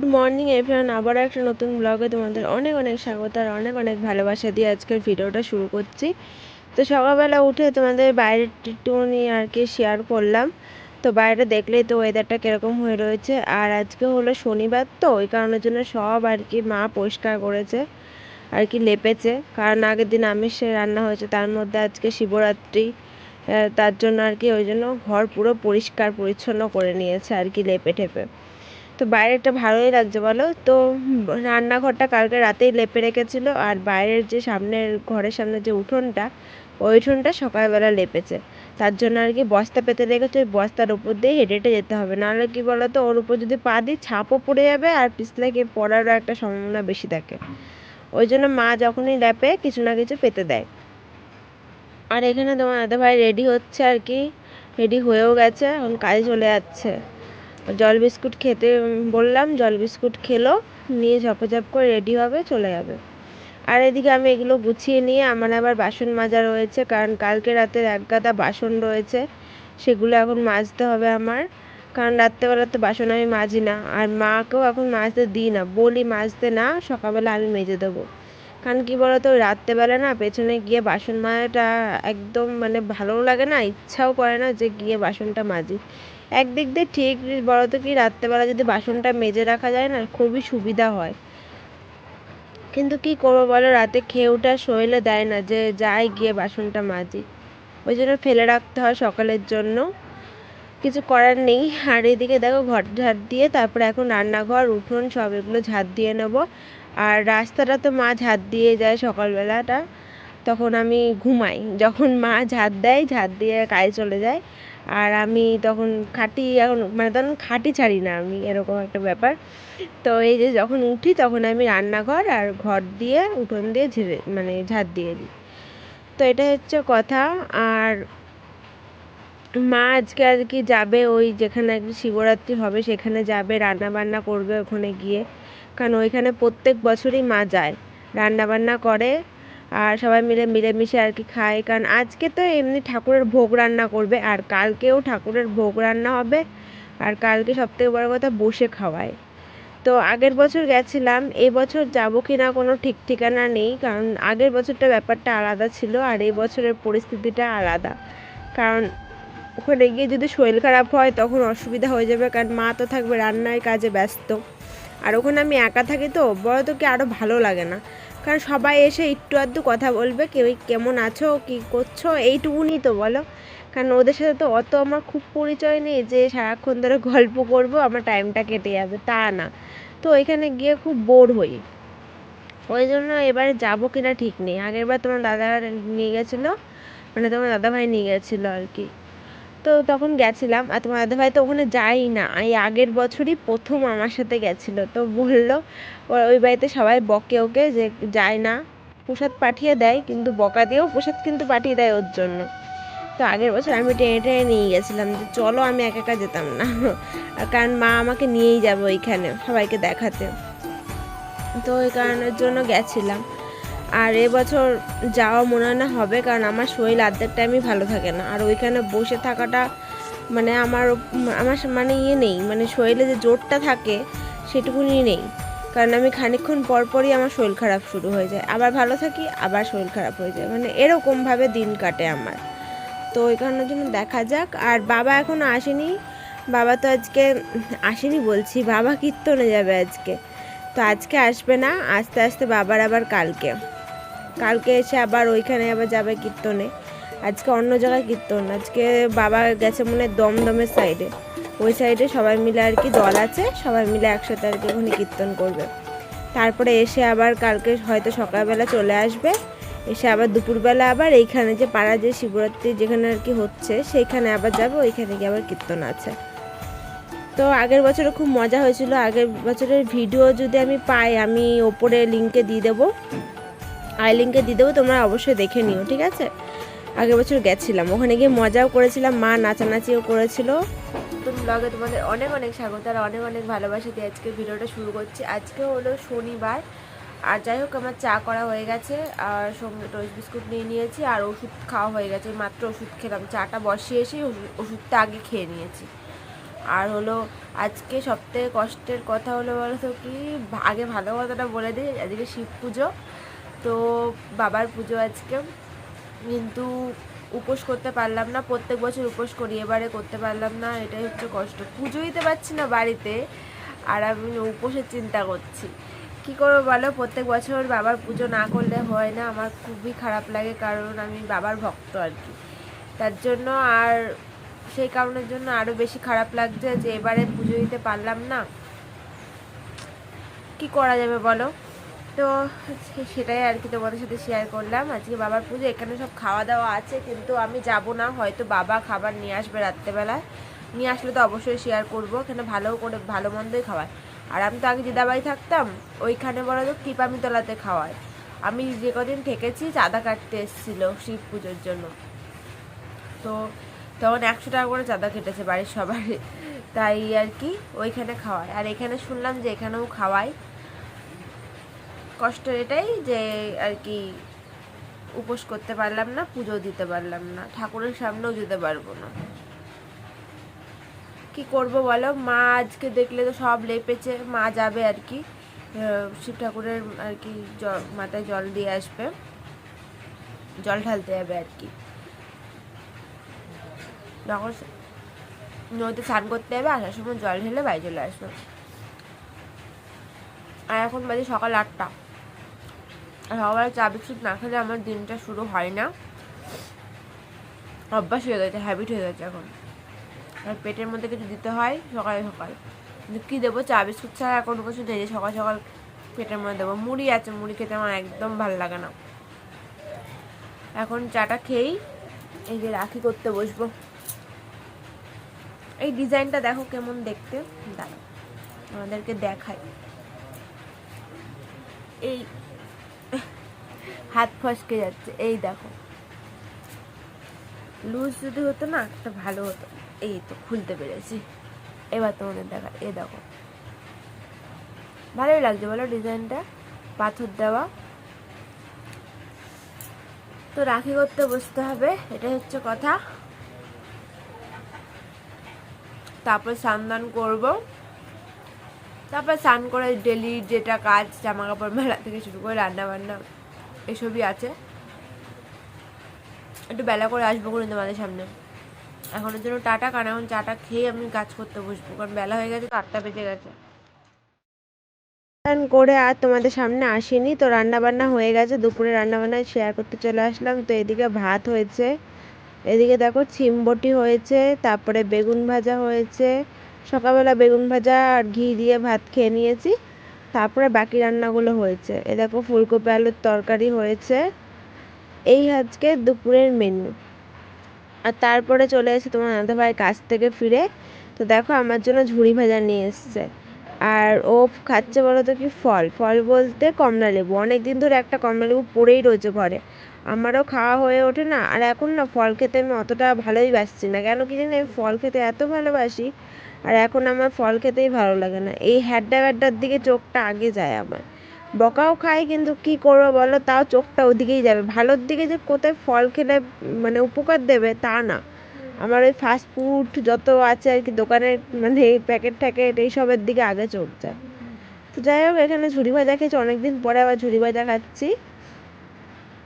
Good morning everyone আবার একটা নতুন ব্লগে তোমাদের অনেক অনেক স্বাগত আর অনেক অনেক ভালোবাসা দিয়ে আজকের ভিডিওটা শুরু করছি। তো সকালবেলা উঠে তোমাদের বাইরের একটুখানি আর কি শেয়ার করলাম। তো বাইরে দেখলেই তো ওয়েদারটা কীরকম হয়ে রয়েছে। আর আজকে হলো শনিবার, তো ওই কারণের জন্য সব আর কি মা পরিষ্কার করেছে, আর কি লেপেছে। কারণ আগের দিন আমিষে রান্না হয়েছে, তার মধ্যে আজকে শিবরাত্রি তার জন্য আর কি ওই জন্য ঘর পুরো পরিষ্কার পরিচ্ছন্ন করে নিয়েছে আর কি লেপে টেপে তো বাইরেটা ভালোই লাগছে বলো? তো রান্নাঘরটা কালকে রাতেই লেপে রেখেছিল আর বাইরের যে সামনের ঘরের সামনে যে উঠোনটা, ওই উঠোনটা সকালবেলা লেপেছে। তার জন্য আর কি বস্তা পেতে রেখেছে, ওই বস্তার উপর দিয়ে হেঁটে হেঁটে যেতে হবে। নাহলে কি বলো তো ওর উপর যদি পা দিই ছাপও পড়ে যাবে আর পিছলে গিয়ে পড়ারও একটা সম্ভাবনা বেশি থাকে। ওই জন্য মা যখনই লেপে, কিছু না কিছু পেতে দেয়। আর এখানে তোমার দাদা ভাই রেডি হচ্ছে আর কি, রেডি হয়েও গেছে, এখন কাজে চলে যাচ্ছে। জল বিস্কুট খেতে বললাম, জল বিস্কুট খেলো, নিয়ে ঝপঝপ করে রেডি হবে, চলে যাবে। আর এদিকে আমি এগুলো গুছিয়ে নিয়ে, আমার আবার বাসন মাজা রয়েছে, কারণ কালকে রাতের এক গাদা বাসন রয়েছে, সেগুলো এখন মাজতে হবে আমার। কারণ রাত্রেবেলা তো বাসন আমি মাজি না, আর মাকেও এখন মাজতে দিই না, বলি মাজতে না, সকালবেলা আমি মেজে দেবো। কারণ কি বলতো, রাত্রেবেলা না পেছনে গিয়ে বাসন মাজাটা একদম মানে ভালোও লাগে না, ইচ্ছাও করে না যে গিয়ে বাসনটা মাজি। একদিক দিয়ে ঠিক বলতো কি, রাত্রেবেলা যদি বাসনটা মেজে রাখা যায় না, খুবই সুবিধা হয়। কিন্তু কি করব বলো, রাতে খেয়ে ওঠার শরীরে দেয় না যে যাই গিয়ে বাসনটা মাজি। ওই জন্য ফেলে রাখতে হয় সকালের জন্য। কিছু করার নেই। আর এদিকে দেখো ঘর ঝাড় দিয়ে তারপরে এখন রান্নাঘর, উঠোন সব এগুলো ঝাড় দিয়ে নেব। আর রাস্তাটা তো মা ঝাড় দিয়ে যায় সকালবেলাটা। তখন আমি ঘুমাই। যখন মা ঝাড় দেয়, ঝাড় দিয়ে কাজে চলে যায়। আর আমি তখন খাটি এখন মানে তখন খাটি ছাড়ি না আমি, এরকম একটা ব্যাপার। তো এই যে যখন উঠি তখন আমি রান্নাঘর আর ঘর দিয়ে উঠোন দিয়ে ঝেড়ে মানে ঝাড় দিয়ে দিই। তো এটা হচ্ছে কথা। আর মা আজকে আর কি যাবে ওই যেখানে আর কি শিবরাত্রি হবে, সেখানে যাবে রান্না বান্না করবে ওখানে গিয়ে। কারণ ওইখানে প্রত্যেক বছরই মা যায় রান্না বান্না করে। আর সবাই মিলে মিলেমিশে আর কি খায়, কারণ আজকে তো এমনি ঠাকুরের ভোগ রান্না করবে আর কালকেও ঠাকুরের ভোগ রান্না হবে আর কালকে সবথেকে বড় কথা বসে খাওয়ায়। তো আগের বছর গেছিলাম এই বছর যাব কি না কোনো ঠিক ঠিকানা নেই, কারণ আগের বছরটা ব্যাপারটা আলাদা ছিল আর এই বছরের পরিস্থিতিটা আলাদা। কারণ ওখানে গিয়ে যদি শরীর খারাপ হয় তখন অসুবিধা হয়ে যাবে, কারণ মা তো থাকবে রান্নার কাজে ব্যস্ত। আর ওখানে আমি একা থাকি তো, বড় তো কি আরও ভালো লাগে না। কারণ সবাই এসে একটু আধটু কথা বলবে, কেউ কেমন আছো, কী করছ, এইটুকুনি তো বলো। কারণ ওদের সাথে তো অত আমার খুব পরিচয় নেই যে সারাক্ষণ ধরে গল্প করব, আমার টাইমটা কেটে যাবে, তা না। তো এখানে গিয়ে খুব বোর হই। ওই জন্য এবারে যাব কিনা ঠিক নেই। আগেরবার তোমার দাদা নিয়ে গেছিল মানে তোমার দাদাভাই নিয়ে গেছিল আর কি। তো তখন গেছিলাম, আর তোমার দাদাভাই তো ওখানে যায়ই না। এই আগের বছরই প্রথম আমার সাথে গেছিল। তো বলল ওই বাড়িতে সবাই বকে ওকে যে যায় না, প্রসাদ পাঠিয়ে দেয়, কিন্তু বকা দিয়েও প্রসাদ কিন্তু পাঠিয়ে দেয় ওর জন্য। তো আগের বছর আমি টেনে টেনে নিয়ে গেছিলাম যে চলো আমি একা একা যেতাম না। কারণ মা আমাকে নিয়েই যাবে ওইখানে, সবাইকে দেখাতে। তো ওই কারণের জন্য গেছিলাম। আর এবছর যাওয়া মনে হয় না হবে, কারণ আমার শরীর অর্ধেক টাইমই ভালো থাকে না। আর ওইখানে বসে থাকাটা মানে আমার আমার মানে ইয়ে নেই। মানে শরীরে যে জোরটা থাকে, সেটুকুনি নেই। কারণ আমি খানিকক্ষণ পর পরই আমার শরীর খারাপ শুরু হয়ে যায়। আবার ভালো থাকি, আবার শরীর খারাপ হয়ে যায়। মানে এরকমভাবে দিন কাটে আমার। তো ওই কারণের জন্য দেখা যাক। আর বাবা এখনও আসেনি। বাবা তো আজকে, আসেনি বলছি, বাবা কীর্তনে যাবে আজকে। তো আজকে আসবে না, আস্তে আস্তে বাবার আবার কালকে। কালকে এসে আবার ওইখানে আবার যাবে কীর্তনে। আজকে অন্য জায়গায় কীর্তন, আজকে বাবা গেছে মনে দমদমের সাইডে ওই সাইডে সবাই মিলে আর কি দল আছে, সবাই মিলে একসাথে আর কি ওখানে কীর্তন করবে। তারপরে এসে আবার কালকে হয়তো সকালবেলা চলে আসবে। এসে আবার দুপুরবেলা আবার এইখানে যে পাড়া যে শিবরাত্রি যেখানে আর কি হচ্ছে, সেইখানে আবার যাবে, ওইখানে গিয়ে আবার কীর্তন আছে। তো আগের বছরে খুব মজা হয়েছিল, আগের বছরের ভিডিও যদি আমি পাই, আমি ওপরে লিঙ্কে দিয়ে দেবো। আই লিঙ্কে দিয়ে দেবো, তোমরা অবশ্যই দেখে নিও, ঠিক আছে? আগের বছর গেছিলাম, ওখানে গিয়ে মজাও করেছিলাম, মা নাচানাচিও করেছিল। নতুন ব্লগে তোমাদের অনেক অনেক স্বাগত, আর অনেক অনেক ভালোবাসা দিয়ে আজকে ভিডিওটা শুরু করছি। আজকে হলো শনিবার, আর যাই হোক, আমার চা করা হয়ে গেছে, আর সঙ্গে টোস্ট বিস্কুট নিয়ে নিয়েছি, আর ওষুধ খাওয়া হয়ে গেছে, মাত্র ওষুধ খেলাম। চাটা বসিয়ে এসে ওষুধটা আগে খেয়ে নিয়েছি। আর হলো, আজকে সবথেকে কষ্টের কথা হলো বলো তো কি, আগে ভালো কথাটা বলে দিই আজকে শিব পুজো। তো বাবার পুজো আজকে। কিন্তু উপোস করতে পারলাম না, প্রত্যেক বছর উপোস করি, এবারে করতে পারলাম না, এটাই হচ্ছে কষ্ট। পুজো দিতে পারছি না বাড়িতে, আর আমি উপোসের চিন্তা করছি। কি করব বলো? প্রত্যেক বছর বাবার পুজো না করলে হয় না, আমার খুবই খারাপ লাগে, কারণ আমি বাবার ভক্ত আর কি। তার জন্য আর সেই কারণের জন্য আরও বেশি খারাপ লাগছে যে এবারে পুজো দিতে পারলাম না। কি করা যাবে বলো? তো সেটাই আর কি তোমাদের সাথে শেয়ার করলাম। আজকে বাবার পুজো, এখানে সব খাওয়া দাওয়া আছে, কিন্তু আমি যাব না, হয়তো বাবা খাবার নিয়ে আসবে রাত্রেবেলায়। নিয়ে আসলে তো অবশ্যই শেয়ার করব, এখানে ভালো করে, ভালো মন্দই খাওয়ায় আর আমি তো আগে দিদাবাড়ি থাকতাম, ওইখানে বলো তো টিপামিতলাতে খাওয়ায়। আমি যে কদিন থেকেছি, চাঁদা কাটতে এসেছিল শিব পুজোর জন্য। তো তখন একশো টাকা করে চাঁদা কেটেছে বাড়ির সবারই। তাই আর কি, ওইখানে খাওয়ায়। আর এখানে শুনলাম যে এখানেও খাওয়ায়। কষ্ট এটাই যে আর কি উপোস করতে পারলাম না, পুজো দিতে পারলাম না, ঠাকুরের সামনেও যেতে পারব না। কি করব বলো? মা আজকে দেখলে তো সব লেপেছে, মা যাবে আর কি। শিব ঠাকুরের আর কি মাথায় জল দিয়ে আসবে। জল ঢালতে যাবে আর কি। নদীতে স্নান করতে যাবে, আসার সময় জল ঢেলে বাড়ি চলে আসবে। আর এখন বাজে সকাল আটটা। আর সকালে চা বিস্কুট না খেলে আমার দিনটা শুরু হয় না। অভ্যাস হয়ে গেছে হ্যাবিট হয়ে গেছে এখন। আর পেটের মধ্যে কিছু দিতে হয়, সকালে সকাল। কী দেবো, চা বিস্কুট ছাড়া কোনো কিছু নেই যে সকাল সকাল পেটের মধ্যে দেবো। মুড়ি আছে, মুড়ি খেতে আমার একদম ভালো লাগে না। এখন চাটা খেয়েই এই যে রাখি করতে বসবো। এই ডিজাইনটা দেখো কেমন দেখতে। দাঁড়াও, আমাদেরকে দেখায় এই হাত ফসকে যাচ্ছে। এই দেখো। লুজ যদি হতো না, একটা ভালো হতো। এই তো, খুলতে পেরেছি। এবার তোমাদের দেখা, এ দেখো। ভালোই লাগছে, বলো ডিজাইনটা। পাথর দেওয়া। তো রাখি করতে বসতে হবে, এটাই হচ্ছে কথা। তারপর স্নান করব। তারপর স্নান করে ডেলি যেটা কাজ, জামা কাপড় মেলা থেকে শুরু করে রান্না বান্না এসবই আছে। একটু বেলা করে আসব করে তোমাদের সামনে। এখনের জন্য টাটা, কারণ এখন চাটা খেয়ে আমি কাজ করতে বসবো, কারণ বেলা হয়ে গেছে, তো আটটা বেজে গেছে। করে আর তোমাদের সামনে আসিনি, তো রান্না বান্না হয়ে গেছে, দুপুরে রান্না বান্না শেয়ার করতে চলে আসলাম। তো এদিকে ভাত হয়েছে, এদিকে দেখো চিমবটি হয়েছে, তারপরে বেগুন ভাজা হয়েছে, সকালবেলা বেগুন ভাজা আর ঘি দিয়ে ভাত খেয়ে নিয়েছি। তারপরে বাকি রান্নাগুলো হয়েছে। এ দেখো, ফুলকপি, আলুর তরকারি হয়েছে। এই আজকে দুপুরের মেনু আর তারপরে চলে এসে তোমার দাদা ভাই কাছ থেকে ফিরে। তো দেখো, আমার জন্য ঝুড়ি ভাজা নিয়ে এসছে। আর ও খাচ্ছে বলো তো কি, ফল। ফল বলতে কমলা লেবু। অনেক দিন ধরে একটা কমলা লেবু পড়েই রয়েছে ঘরে। আমারও খাওয়া হয়ে ওঠে না। আর এখন না, ফল খেতে আমি অতটা ভালোই বাসছি না। কেন কি জানি আমি ফল খেতে এত ভালোবাসি। আর এখন আমার ফল খেতেই ভালো লাগে না। এই হ্যাড্ডা ব্যাড্ডার দিকে চোখটা আগে যায় আমার। বকাও খাই কিন্তু কি করব বলো? তাও চোখটা ওদিকেই যাবে। ভালোর দিকে যে কোথায় ফল খেলে মানে উপকার দেবে তা না। আমার ওই ফাস্ট ফুড যত আছে আর কি, দোকানের মানে এই প্যাকেট ট্যাকেট এইসবের দিকে আগে চোখ যায়। তো যাই হোক, এখানে ঝুড়ি ভাজা খেয়েছি। অনেকদিন পরে আবার ঝুড়ি ভাজা খাচ্ছি।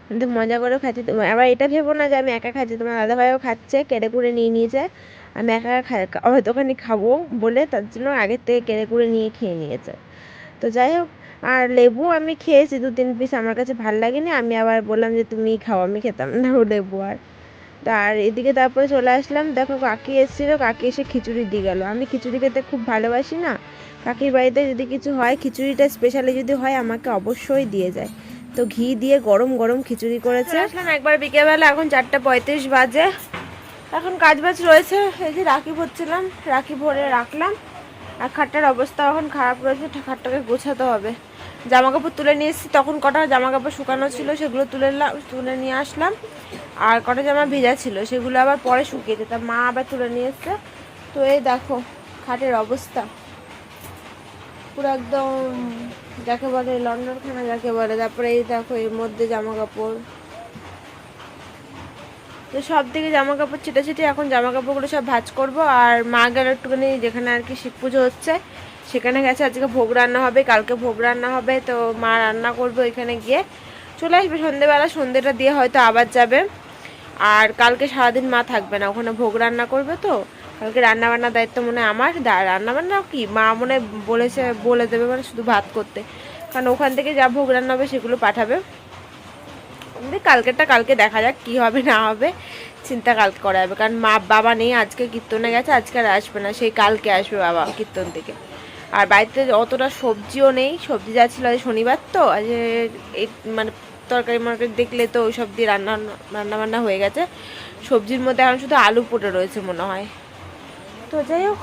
কিন্তু মজা করে খাচ্ছি। আবার এটা ভেবো না যে আমি একা খাচ্ছি। তোমার দাদা ভাইও খাচ্ছে কেড়ে কুড়ে নিয়ে নিয়েছে। আমি একা একা হয়তোখানি খাব বলে তার জন্য আগের থেকে কেড়ে কুড়ে নিয়ে খেয়ে নিয়েছে। তো যাই হোক, আর লেবু আমি খেয়েছি দু তিন পিস আমার কাছে ভালো লাগেনি, আমি আবার বললাম যে তুমিই খাও, আমি খেতাম। না লেবু আর। আর এদিকে তারপরে চলে আসলাম, দেখো কাকি এসেছিল, কাকি এসে খিচুড়ি দিয়ে গেলো। আমি খিচুড়ি খেতে খুব ভালোবাসি না, কাকির বাড়িতে যদি কিছু হয়, খিচুড়িটা স্পেশালি যদি হয়, আমাকে অবশ্যই দিয়ে যায়। তো ঘি দিয়ে গরম গরম খিচুড়ি করেছে। আসলাম একবার বিকেলবেলা, এখন চারটা পঁয়ত্রিশ বাজে। এখন কাজ বাজ রয়েছে, এই যে রাখি ভরছিলাম রাখি ভরে রাখলাম। আর খাটটার অবস্থা এখন খারাপ রয়েছে খাটটাকে গোছাতে হবে। জামা কাপড় তুলে নিয়ে এসেছি, তখন কটা জামা কাপড় শুকানো ছিল সেগুলো তুলে তুলে নিয়ে আসলাম। আর কটা জামা ভেজা ছিল সেগুলো আবার পরে শুকিয়েছে, তা মা আবার তুলে নিয়ে এসছে। তো এই দেখো, খাটের অবস্থা। পুরো একদম, যাকে বলে লন্ডনখানা, যাকে বলে, তারপরে এই দেখো, এর মধ্যে জামা কাপড় তো সব থেকে জামা কাপড় ছিটাছিটি এখন জামা কাপড়গুলো সব ভাজ করব। আর মা গেল একটুখানি যেখানে আর কি শিব পুজো হচ্ছে, সেখানে গেছে। আজকে ভোগ রান্না হবে, কালকে ভোগ রান্না হবে। তো মা রান্না করবে ওইখানে গিয়ে। চলে আসবে সন্ধেবেলা, সন্ধেটা দিয়ে হয়তো আবার যাবে। আর কালকে সারাদিন মা থাকবে না, ওখানে ভোগ রান্না করবে তো। কালকে রান্না বান্নার দায়িত্ব মনে হয় আমার। দা- রান্না বান্না কি? মা মনে বলেছে, বলে দেবে মানে শুধু ভাত করতে। কারণ ওখান থেকে যা ভোগ রান্না হবে সেগুলো পাঠাবে। কালকেরটা কালকে দেখা যাক কি হবে, না হবে, চিন্তা কালকে করা যাবে। কারণ মা, বাবা নেই, আজকে কীর্তনে গেছে, আজকে আর আসবে না, সেই কালকে আসবে বাবা কীর্তন থেকে। আর বাড়িতে অতটা সবজিও নেই, সবজি যা ছিল আজ শনিবার তো, আজ এই মানে তরকারি মরকারি দেখলে তো ওই সব দিয়ে রান্না বান্না হয়ে গেছে। সবজির মধ্যে এখন শুধু আলু পড়ে রয়েছে মনে হয়। তো যাই হোক,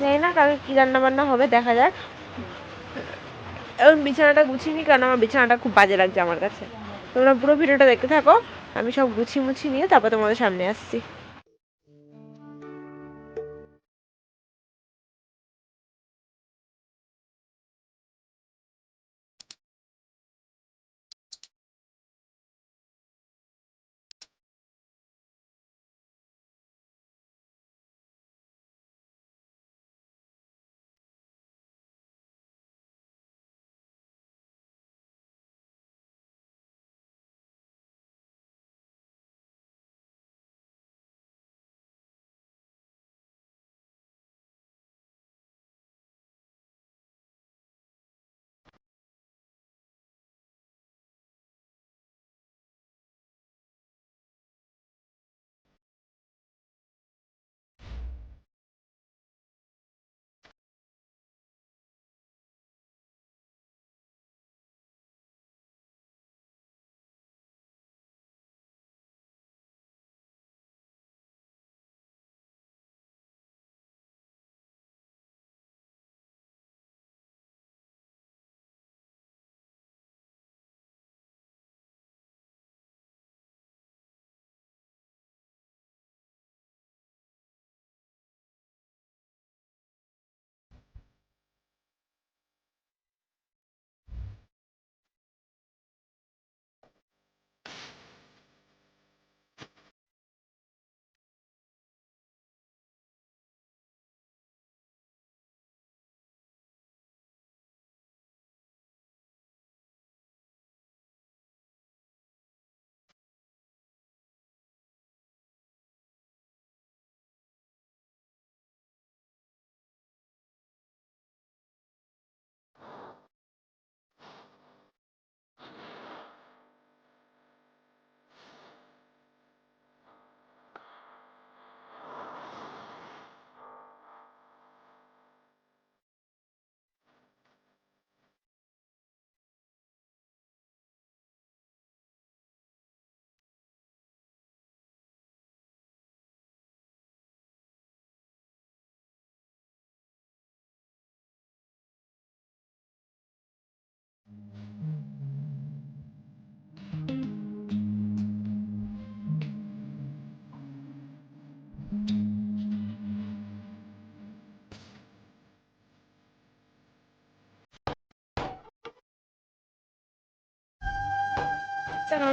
জানি না কালকে কী রান্না বান্না হবে, দেখা যাক। এখন বিছানাটা গুছিয়ে নিই কারণ আমার বিছানাটা খুব বাজে লাগছে আমার কাছে। তোমরা পুরো ভিডিওটা দেখতে থাকো। আমি সব গুছিয়ে মুছিয়ে নিয়ে তারপর তোমাদের সামনে আসছি।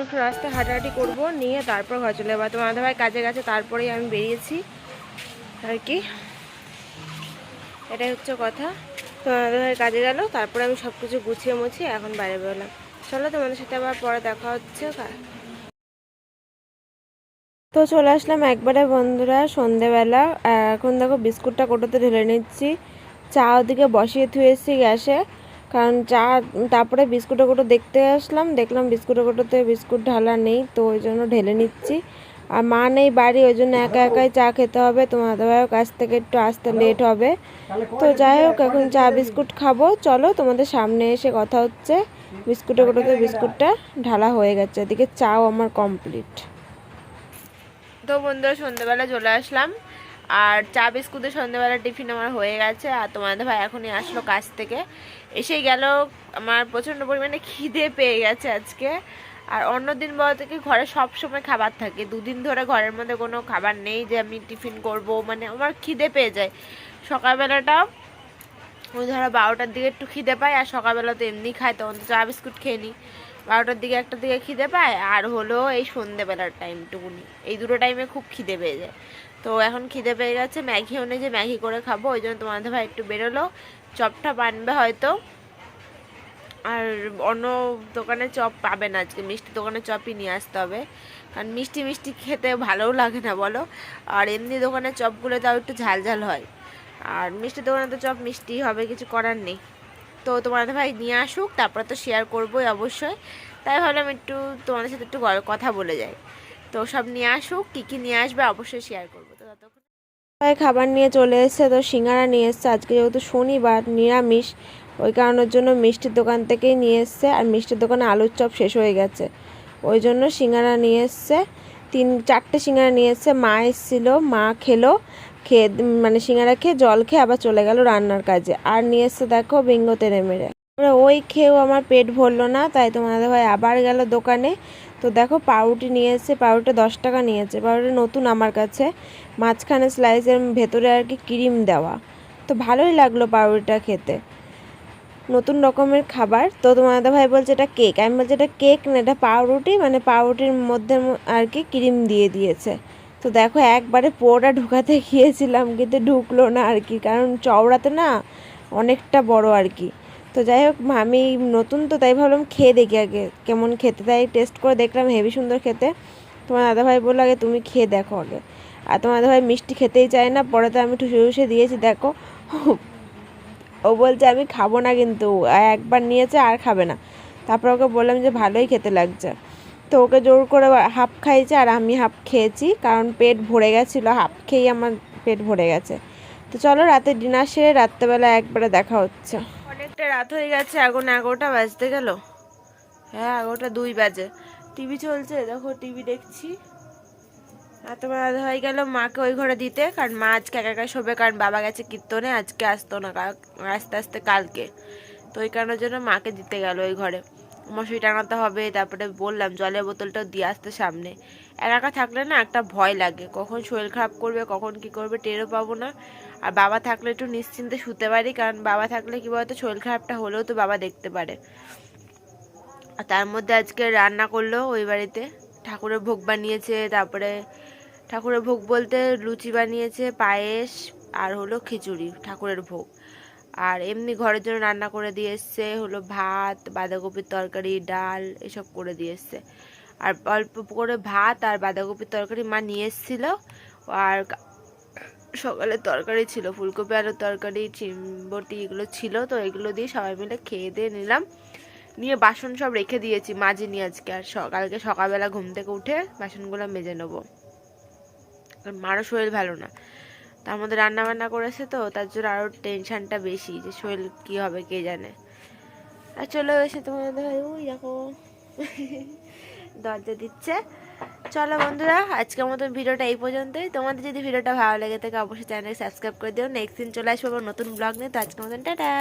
একটু রাস্তায় হাঁটাহাঁটি করব, নিয়ে তারপর ঘর চলে যাব। তোমাদের ভাই কাজে গেছে, তারপরেই আমি বেরিয়েছি। আর কি? এটাই হচ্ছে কথা। তোমাদের ভাই কাজে গেল, তারপরে আমি সব কিছু গুছিয়ে মুছিয়ে এখন বাইরে বেরোলাম। চলো, তোমাদের সাথে আবার পরে দেখা হচ্ছে। তো চলে আসলাম একবারে বন্ধুরা, সন্ধেবেলা। এখন দেখো, বিস্কুটটা কোটোতে ঢেলে নিচ্ছি। চা ওদিকে বসিয়ে থুয়েছি গ্যাসে। কারণ চা, তারপরে বিস্কুটের কোটো দেখতে আসলাম, দেখলাম বিস্কুটের কোটোতে বিস্কুট ঢালা নেই, তো ওই জন্য ঢেলে নিচ্ছি। আর মা নেই বাড়ি, ওই জন্য একা একাই চা খেতে হবে তোমাদের ভাইয়ের কাছ থেকে একটু আসতে লেট হবে। তো যাই হোক, এখন চা, বিস্কুট খাব। চলো, তোমাদের সামনে এসে কথা হচ্ছে। বিস্কুটের কোটোতে বিস্কুটটা ঢালা হয়ে গেছে, এদিকে চাও আমার কমপ্লিট তো বন্ধুরা, সন্ধ্যেবেলা চলে আসলাম। আর চা বিস্কুটের সন্ধ্যেবেলা টিফিন আমার হয়ে গেছে, আর তোমাদের ভাই এখনই আসলো কাছ থেকে। এসেই গেল, আমার প্রচণ্ড পরিমাণে খিদে পেয়ে গেছে আজকে। আর অন্য দিন বলা থেকে ঘরে সব সময় খাবার থাকে। দুদিন ধরে ঘরের মধ্যে কোনো খাবার নেই যে আমি টিফিন করব মানে আমার খিদে পেয়ে যায়। সকালবেলাটা, ওই ধরো বারোটার দিকে একটু খিদে পাই আর সকালবেলা তো এমনি খায়, তখন তো চা, বিস্কুট খেয়ে নিই। বারোটার দিকে একটার দিকে খিদে পায়, আর হলো এই সন্ধেবেলার টাইমটুকুনি। এই দুটো টাইমে খুব খিদে পেয়ে যায়। তো এখন খিদে পেয়ে গেছে ম্যাগিও নেই যে ম্যাগি করে খাব, ওই জন্য তোমাদের ভাই একটু বেরোলো। চপটা বানবে হয়তো। আর অন্য দোকানে চপ পাবে না আজকে। মিষ্টি দোকানে চপই নিয়ে আসতে হবে। কারণ মিষ্টি মিষ্টি খেতে ভালোও লাগে না, বলো? আর এমনি দোকানে চপগুলো তাও একটু ঝাল ঝাল হয়। আর মিষ্টি দোকানে তো চপ মিষ্টি হবে, কিছু করার নেই। তো তোমাদের ভাই নিয়ে আসুক, তারপরে তো শেয়ার করবোই অবশ্যই। তাই ভাবলাম একটু তোমাদের সাথে একটু কথা বলে যাই। তো সব নিয়ে আসুক, কী কী নিয়ে আসবে অবশ্যই শেয়ার করব। তো ততক্ষণ খাবার নিয়ে চলে এসছে, তো সিঙ্গারা নিয়ে এসছে। আজকে যেহেতু শনিবার, নিরামিষ, ওই কারণের জন্য মিষ্টির দোকান থেকেই নিয়ে এসছে, আর মিষ্টির দোকানে আলুর চপ শেষ হয়ে গেছে। ওই জন্য সিঙ্গারা নিয়ে এসছে, তিন, চারটে সিঙ্গারা নিয়ে এসছে। মা এসেছিল, মা খেলো, খেয়ে মানে সিঙ্গারা খেয়ে জল খেয়ে আবার চলে গেল রান্নার কাজে। আর নিয়ে এসছে দেখো বিঙ্গো তেড়ে মেরে। ওই খেয়েও আমার পেট ভরলো না, তাই তোমাদের ভাই আবার গেল দোকানে। তো দেখো পাউরুটি নিয়ে এসছে পাউরুটি দশ টাকা নিয়েছে পাউরুটি নতুন আমার কাছে। মাঝখানে স্লাইসের ভেতরে আর কি ক্রিম দেওয়া। তো ভালোই লাগল পাউরুটিটা খেতে। নতুন রকমের খাবার। তো তোমাদের ভাই বলছে এটা কেক আমি বলছি এটা কেক না, এটা পাউরুটি মানে পাউরুটির মধ্যে আর কি ক্রিম দিয়ে দিয়েছে। তো দেখো একবারে পুরোটা ঢুকাতে গিয়েছিলাম, কিন্তু ঢুকলো না আর কি, কারণ চওড়াতে না অনেকটা বড় আর কি। তো যাই হোক আমি নতুন তো তাই ভাবলাম খেয়ে দেখি আগে। কেমন খেতে? তাই টেস্ট করে দেখলাম, হেভি সুন্দর খেতে। তোমার দাদাভাই বলল, আগে তুমি খেয়ে দেখো আগে। আর তোমার দাদাভাই মিষ্টি খেতেই চায় না, পরে তো আমি ঠুসে ঠুসে দিয়েছি, দেখো। ও বলছে, আমি খাব না কিন্তু। একবার নিয়েছে, আর খাবে না। তারপর ওকে বললাম যে, ভালোই খেতে লাগছে। তো ওকে জোর করে হাফ খাইছে, আর আমি হাফ খেয়েছি, কারণ পেট ভরে গেছিল, হাফ খেয়েই আমার পেট ভরে গেছে। তো চলো, রাতে ডিনার সেরে রাত্রেবেলা একবারে দেখা হচ্ছে। অনেকটা রাত হয়ে গেছে এখন এগারোটা বাজতে গেল। হ্যাঁ এগারোটা দুই বাজে। টিভি চলছে, দেখো টিভি দেখছি। আর তোমার হয়ে গেল মাকে ওই ঘরে দিতে, কারণ মা আজকে একা একা শোবে, কারণ বাবা গেছে কীর্তনে, আজকে আসতো না আস্তে আস্তে কালকে। তো ওই কারণের জন্য মাকে দিতে গেল ওই ঘরে। মশারি টাঙাতে হবে, তারপরে বললাম জলের বোতলটাও দিয়ে আসতে সামনে। একা থাকলে না একটা ভয় লাগে, কখন শরীর খারাপ করবে, কখন কি করবে টেরও পাবো না। আর বাবা থাকলে একটু নিশ্চিন্তে শুতে পারি, কারণ বাবা থাকলে কি বলতো, শরীর খারাপটা হলেও তো বাবা দেখতে পারে। আর তার মধ্যে আজকে রান্না করল ওই বাড়িতে, ঠাকুরের ভোগ বানিয়েছে, তারপরে ঠাকুরের ভোগ বলতে লুচি বানিয়েছে, পায়েস, আর হলো খিচুড়ি, ঠাকুরের ভোগ। আর এমনি ঘরের জন্য রান্না করে দিয়ে এসছে হলো ভাত, বাঁধাকপির তরকারি, ডাল, এসব করে দিয়ে এসছে। আর অল্প করে ভাত আর বাঁধাকপির তরকারি মা নিয়ে এসেছিল। আর সকালে তরকারি ছিল, ফুলকপি, আলুর তরকারি, চিমবটি এগুলো ছিল। তো এগুলো দিয়ে সবাই মিলে খেয়ে দিয়ে নিলাম। নিয়ে বাসন সব রেখে দিয়েছি মাজিনি আজকে। আর সকালকে সকালবেলা ঘুম থেকে উঠে বাসনগুলো মেজে নেব। মারও শরীর ভালো না। তার মধ্যে রান্না বান্না করেছে তো, তার জন্য আরও টেনশানটা বেশি যে শরীর কী হবে কে জানে। আর চলে এসে তোমাদের ভাই ওই দেখো। দরজা দিচ্ছে। চলো বন্ধুরা, আজকের মতন ভিডিওটা এই পর্যন্তই। তোমাদের যদি ভিডিওটা ভালো লেগে থাকে, অবশ্যই চ্যানেল সাবস্ক্রাইব করে দিও। নেক্সট দিন চলে আসব নতুন ব্লগ নিয়ে। তো আজকের মতন, টাটা!